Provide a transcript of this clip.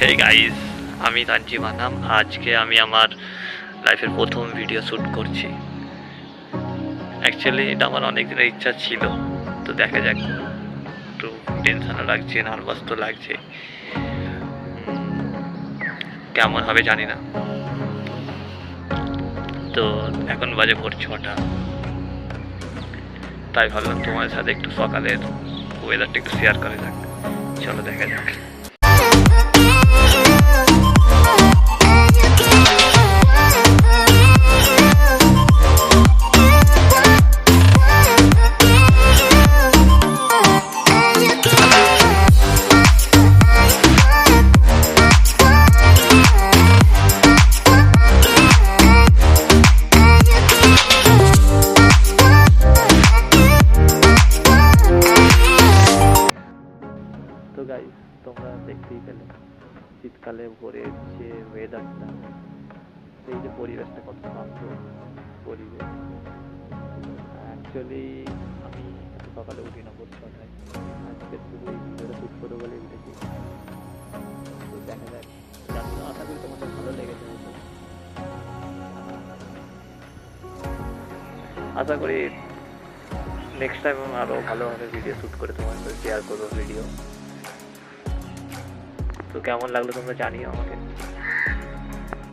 Hey guys আমি তানজি মানাম আজকে আমি আমার লাইফের প্রথম ভিডিও শ্যুট করছি। অ্যাকচুয়ালি এটা আমার অনেক ইচ্ছা ছিল। তো দেখা যাক। একটু টেনশনও লাগছে নার্ভাস তো লাগছে। কেমন হবে জানি না। তো এখন বাজে ভোর ছটা। তাই ভাবলাম তোমার সাথে একটু সকালের ওয়েদারটা একটু শেয়ার করে যাক। চলো দেখা যাক। গাইস তোমরা দেখতেই পেলে। শীতকালে ভোরের যে ওয়েদারটা সেই যে পরিবেশটা কত সুন্দর পরিবেশ। অ্যাকচুয়ালি আমি সকালে উঠি না ভোর ছটায়। আজকে শুধু ভিডিওটা শ্যুট করব বলে উঠেছি। দেখা যাক। জানি না, আশা করি তোমাদের ভালো লেগেছে আশা করি নেক্সট টাইম আরও ভালোভাবে ভিডিও শ্যুট করে তোমার সাথে শেয়ার করব ভিডিও তো কেমন লাগল তোমরা জানিও আমাকে।